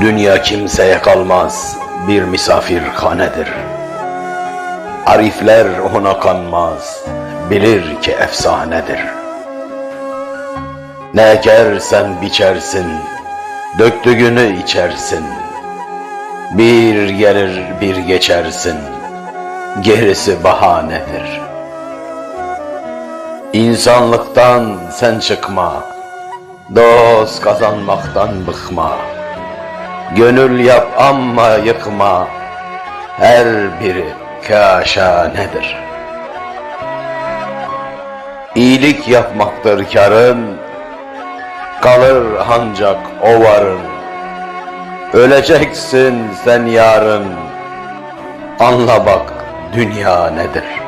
Dünya kimseye kalmaz bir misafirhanedir. Arifler ona kanmaz, bilir ki efsanedir. Ne ekersen biçersin, döktüğünü içersin. Bir gelir bir geçersin, gerisi bahanedir. İnsanlıktan sen çıkma, dost kazanmaktan bıkma. Gönül yap ama yıkma, her biri kaşanedir. İyilik yapmaktır karın, kalır ancak o varın. Öleceksin sen yarın, anla bak dünya nedir?